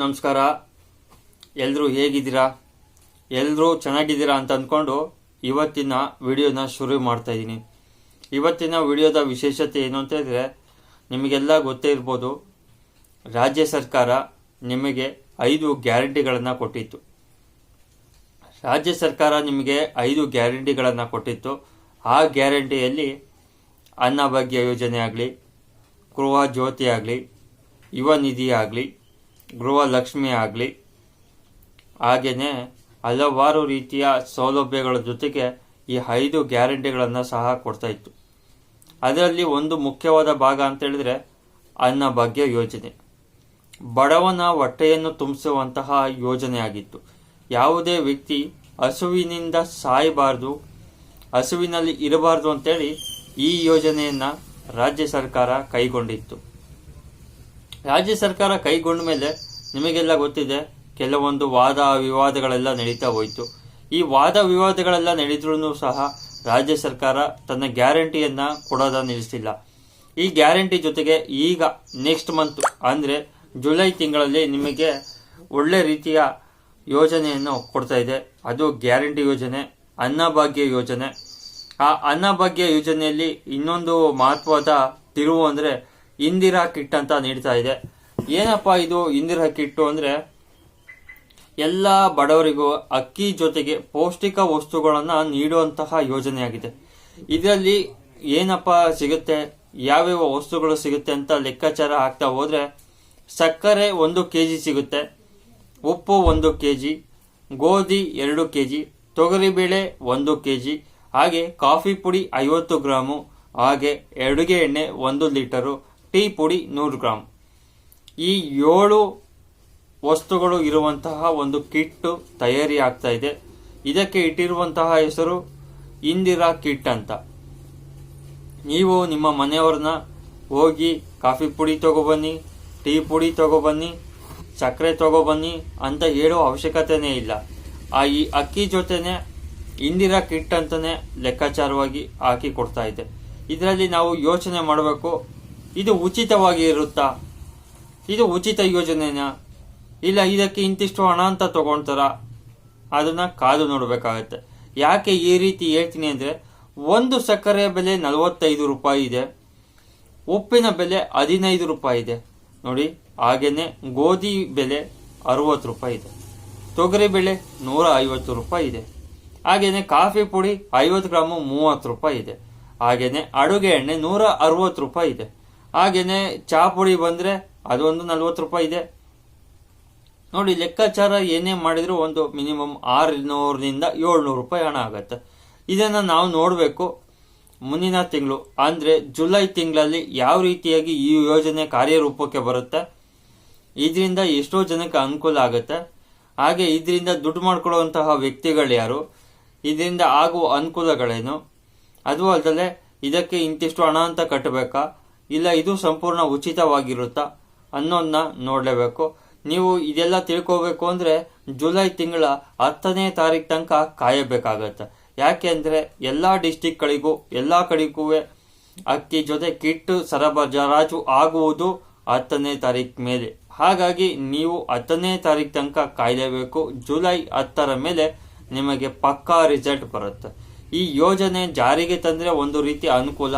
ನಮಸ್ಕಾರ. ಎಲ್ಲರೂ ಹೇಗಿದ್ದೀರಾ? ಎಲ್ಲರೂ ಚೆನ್ನಾಗಿದ್ದೀರಾ ಅಂತ ಅಂದ್ಕೊಂಡು ಇವತ್ತಿನ ವಿಡಿಯೋನ ಶುರು ಮಾಡ್ತಾ ಇದ್ದೀನಿ. ಇವತ್ತಿನ ವಿಡಿಯೋದ ವಿಶೇಷತೆ ಏನು ಅಂತ ಹೇಳಿದ್ರೆ, ನಿಮಗೆಲ್ಲ ಗೊತ್ತೇ ಇರ್ಬೋದು, ರಾಜ್ಯ ಸರ್ಕಾರ ನಿಮಗೆ ಐದು ಗ್ಯಾರಂಟಿಗಳನ್ನು ಕೊಟ್ಟಿತ್ತು. ರಾಜ್ಯ ಸರ್ಕಾರ ನಿಮಗೆ ಐದು ಗ್ಯಾರಂಟಿಗಳನ್ನು ಕೊಟ್ಟಿತ್ತು. ಆ ಗ್ಯಾರಂಟಿಯಲ್ಲಿ ಅನ್ನಭಾಗ್ಯ ಯೋಜನೆ ಆಗಲಿ, ಗೃಹ ಜ್ಯೋತಿ ಆಗಲಿ, ಯುವ ನಿಧಿ ಆಗಲಿ ಗೃಹಲಕ್ಷ್ಮಿ ಆಗಲಿ. ಹಾಗೆಯೇ ಹಲವಾರು ರೀತಿಯ ಸೌಲಭ್ಯಗಳ ಜೊತೆಗೆ ಈ ಐದು ಗ್ಯಾರಂಟಿಗಳನ್ನು ಸಹ ಕೊಡ್ತಾ ಇತ್ತು. ಅದರಲ್ಲಿ ಒಂದು ಮುಖ್ಯವಾದ ಭಾಗ ಅಂತ ಅನ್ನ ಭಾಗ್ಯ ಯೋಜನೆ. ಬಡವನ ಹೊಟ್ಟೆಯನ್ನು ತುಂಬಿಸುವಂತಹ ಯೋಜನೆ ಆಗಿತ್ತು. ಯಾವುದೇ ವ್ಯಕ್ತಿ ಹಸುವಿನಿಂದ ಸಾಯಬಾರ್ದು, ಹಸುವಿನಲ್ಲಿ ಇರಬಾರ್ದು ಅಂತೇಳಿ ಈ ಯೋಜನೆಯನ್ನು ರಾಜ್ಯ ಸರ್ಕಾರ ಕೈಗೊಂಡಿತ್ತು. ರಾಜ್ಯ ಸರ್ಕಾರ ಕೈಗೊಂಡ ಮೇಲೆ ನಿಮಗೆಲ್ಲ ಗೊತ್ತಿದೆ, ಕೆಲವೊಂದು ವಾದ ವಿವಾದಗಳೆಲ್ಲ ನಡೀತಾ ಹೋಯಿತು. ಈ ವಾದ ವಿವಾದಗಳೆಲ್ಲ ನಡೆದ್ರೂ ಸಹ ರಾಜ್ಯ ಸರ್ಕಾರ ತನ್ನ ಗ್ಯಾರಂಟಿಯನ್ನು ಕೊಡೋದ ನಿಲ್ಲಿಸಿಲ್ಲ. ಈ ಗ್ಯಾರಂಟಿ ಜೊತೆಗೆ ಈಗ ನೆಕ್ಸ್ಟ್ ಮಂತ್ ಅಂದರೆ ಜುಲೈ ತಿಂಗಳಲ್ಲಿ ನಿಮಗೆ ಒಳ್ಳೆ ರೀತಿಯ ಯೋಜನೆಯನ್ನು ಕೊಡ್ತಾ ಇದೆ. ಅದು ಗ್ಯಾರಂಟಿ ಯೋಜನೆ ಅನ್ನಭಾಗ್ಯ ಯೋಜನೆ. ಆ ಅನ್ನಭಾಗ್ಯ ಯೋಜನೆಯಲ್ಲಿ ಇನ್ನೊಂದು ಮಹತ್ವದ ತಿರುವು ಅಂದರೆ ಇಂದಿರಾ ಕಿಟ್ ಅಂತ ನೀಡ್ತಾ ಇದೆ. ಏನಪ್ಪ ಇದು ಇಂದಿರಾ ಕಿಟ್ಟು ಅಂದ್ರೆ, ಎಲ್ಲ ಬಡವರಿಗೂ ಅಕ್ಕಿ ಜೊತೆಗೆ ಪೌಷ್ಟಿಕ ವಸ್ತುಗಳನ್ನು ನೀಡುವಂತಹ ಯೋಜನೆಯಾಗಿದೆ. ಇದರಲ್ಲಿ ಏನಪ್ಪ ಸಿಗುತ್ತೆ, ಯಾವ್ಯಾವ ವಸ್ತುಗಳು ಸಿಗುತ್ತೆ ಅಂತ ಲೆಕ್ಕಾಚಾರ ಆಗ್ತಾ ಹೋದ್ರೆ, ಸಕ್ಕರೆ ಒಂದು ಕೆ ಜಿ ಸಿಗುತ್ತೆ, ಉಪ್ಪು ಒಂದು ಕೆ ಜಿ ಗೋಧಿ ಎರಡು ಕೆ ಜಿ ತೊಗರಿಬೇಳೆ ಒಂದು ಕೆ ಜಿ ಹಾಗೆ ಕಾಫಿ ಪುಡಿ ಐವತ್ತು ಗ್ರಾಮು, ಹಾಗೆ ಅಡುಗೆ ಎಣ್ಣೆ ಒಂದು ಲೀಟರು ಟೀ ಪುಡಿ ನೂರು ಗ್ರಾಮ್ ಈ ಏಳು ವಸ್ತುಗಳು ಇರುವಂತಹ ಒಂದು ಕಿಟ್ ತಯಾರಿ ಆಗ್ತಾ ಇದೆ. ಇದಕ್ಕೆ ಇಟ್ಟಿರುವಂತಹ ಹೆಸರು ಇಂದಿರಾ ಕಿಟ್ ಅಂತ. ನೀವು ನಿಮ್ಮ ಮನೆಯವ್ರನ್ನ ಹೋಗಿ ಕಾಫಿ ಪುಡಿ ತಗೊಬನ್ನಿ, ಟೀ ಪುಡಿ ತಗೊಬನ್ನಿ, ಸಕ್ಕರೆ ತಗೊಬನ್ನಿ ಅಂತ ಹೇಳೋ ಅವಶ್ಯಕತೆನೇ ಇಲ್ಲ. ಆ ಈ ಅಕ್ಕಿ ಜೊತೆನೆ ಇಂದಿರಾ ಕಿಟ್ ಅಂತಲೇ ಲೆಕ್ಕಾಚಾರವಾಗಿ ಹಾಕಿ ಕೊಡ್ತಾ ಇದೆ. ಇದರಲ್ಲಿ ನಾವು ಯೋಚನೆ ಮಾಡಬೇಕು ಇದು ಉಚಿತವಾಗಿ ಇರುತ್ತಾ? ಇದು ಉಚಿತ ಯೋಜನೆನಾ? ಇಲ್ಲ ಇದಕ್ಕೆ ಇಂತಿಷ್ಟು ಹಣ ಅಂತ ತಗೊಳ್ತಾರ ಅದನ್ನ ಕಾದು ನೋಡಬೇಕಾಗತ್ತೆ. ಯಾಕೆ ಈ ರೀತಿ ಹೇಳ್ತೀನಿ ಅಂದ್ರೆ, ಒಂದು ಸಕ್ಕರೆ ಬೆಲೆ ನಲವತ್ತೈದು ರೂಪಾಯಿ ಇದೆ, ಉಪ್ಪಿನ ಬೆಲೆ ಹದಿನೈದು ರೂಪಾಯಿ ಇದೆ. ನೋಡಿ, ಹಾಗೇನೆ ಗೋಧಿ ಬೆಲೆ ಅರವತ್ತು ರೂಪಾಯಿ ಇದೆ. ತೊಗರಿ ಬೆಳೆ ನೂರ ಐವತ್ತು ರೂಪಾಯಿ ಇದೆ. ಹಾಗೇನೆ ಕಾಫಿ ಪುಡಿ ಐವತ್ತು ಗ್ರಾಮು ಮೂವತ್ತು ರೂಪಾಯಿ ಇದೆ. ಹಾಗೇನೆ ಅಡುಗೆ ಎಣ್ಣೆ ನೂರ ಅರವತ್ತು ರೂಪಾಯಿ ಇದೆ. ಹಾಗೇನೆ ಚಾಪುಡಿ ಬಂದ್ರೆ ಅದೊಂದು ನಲ್ವತ್ತು ರೂಪಾಯಿ ಇದೆ. ನೋಡಿ, ಲೆಕ್ಕಾಚಾರ ಏನೇ ಮಾಡಿದ್ರು ಒಂದು ಮಿನಿಮಮ್ ಆರುನೂರರಿಂದ ಏಳ್ನೂರು ರೂಪಾಯಿ ಹಣ ಆಗತ್ತೆ. ಇದನ್ನ ನಾವು ನೋಡಬೇಕು. ಮುಂದಿನ ತಿಂಗಳು, ಅಂದರೆ ಜುಲೈ ತಿಂಗಳಲ್ಲಿ ಯಾವ ರೀತಿಯಾಗಿ ಈ ಯೋಜನೆ ಕಾರ್ಯರೂಪಕ್ಕೆ ಬರುತ್ತೆ? ಇದರಿಂದ ಎಷ್ಟೋ ಜನಕ್ಕೆ ಅನುಕೂಲ ಆಗುತ್ತೆ. ಹಾಗೆ ಇದರಿಂದ ದುಡ್ಡು ಮಾಡ್ಕೊಳ್ಳುವಂತಹ ವ್ಯಕ್ತಿಗಳು ಯಾರು? ಇದರಿಂದ ಆಗುವ ಅನುಕೂಲಗಳೇನು? ಅದು ಅಲ್ಲದೆ ಇದಕ್ಕೆ ಇಂತಿಷ್ಟು ಹಣ ಅಂತ ಕಟ್ಟಬೇಕಾ? ಇಲ್ಲ, ಇದು ಸಂಪೂರ್ಣ ಉಚಿತವಾಗಿರುತ್ತಾ? ಅನ್ನೋದನ್ನ ನೋಡಲೇಬೇಕು. ನೀವು ಇದೆಲ್ಲ ತಿಳ್ಕೋಬೇಕು ಅಂದರೆ ಜುಲೈ ತಿಂಗಳ ಹತ್ತನೇ ತಾರೀಕು ತನಕ ಕಾಯಬೇಕಾಗತ್ತೆ. ಯಾಕೆಂದರೆ ಎಲ್ಲ ಡಿಸ್ಟಿಕ್ಗಳಿಗೂ ಎಲ್ಲ ಕಡೆಗೂ ಅಕ್ಕಿ ಜೊತೆ ಕಿಟ್ ಸರಬರಾಜು ಆಗುವುದು ಹತ್ತನೇ ತಾರೀಕು ಮೇಲೆ. ಹಾಗಾಗಿ ನೀವು ಹತ್ತನೇ ತಾರೀಕು ತನಕ ಕಾಯಲೇಬೇಕು. ಜುಲೈ ಹತ್ತರ ಮೇಲೆ ನಿಮಗೆ ಪಕ್ಕಾ ರಿಸಲ್ಟ್ ಬರುತ್ತೆ. ಈ ಯೋಜನೆ ಜಾರಿಗೆ ತಂದರೆ ಒಂದು ರೀತಿ ಅನುಕೂಲ.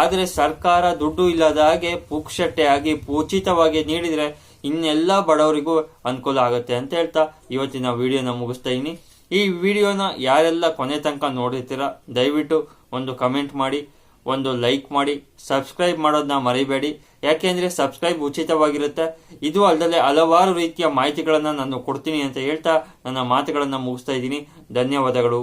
ಆದರೆ ಸರ್ಕಾರ ದುಡ್ಡು ಇಲ್ಲದ ಹಾಗೆ ಪುಕ್ಷಟ್ಟೆಯಾಗಿ ಉಚಿತವಾಗಿ ನೀಡಿದ್ರೆ ಇನ್ನೆಲ್ಲ ಬಡವರಿಗೂ ಅನುಕೂಲ ಆಗುತ್ತೆ ಅಂತ ಹೇಳ್ತಾ ಇವತ್ತಿನ ವಿಡಿಯೋನ ಮುಗಿಸ್ತಾ ಇದ್ದೀನಿ. ಈ ವಿಡಿಯೋನ ಯಾರೆಲ್ಲ ಕೊನೆ ತನಕ ನೋಡಿರ್ತೀರಾ, ದಯವಿಟ್ಟು ಒಂದು ಕಮೆಂಟ್ ಮಾಡಿ, ಒಂದು ಲೈಕ್ ಮಾಡಿ, ಸಬ್ಸ್ಕ್ರೈಬ್ ಮಾಡೋದನ್ನ ಮರಿಬೇಡಿ. ಯಾಕೆಂದ್ರೆ ಸಬ್ಸ್ಕ್ರೈಬ್ ಉಚಿತವಾಗಿರುತ್ತೆ. ಇದು ಅಲ್ಲದೆ ಹಲವಾರು ರೀತಿಯ ಮಾಹಿತಿಗಳನ್ನು ನಾನು ಕೊಡ್ತೀನಿ ಅಂತ ಹೇಳ್ತಾ ನನ್ನ ಮಾತುಗಳನ್ನು ಮುಗಿಸ್ತಾ ಇದ್ದೀನಿ. ಧನ್ಯವಾದಗಳು.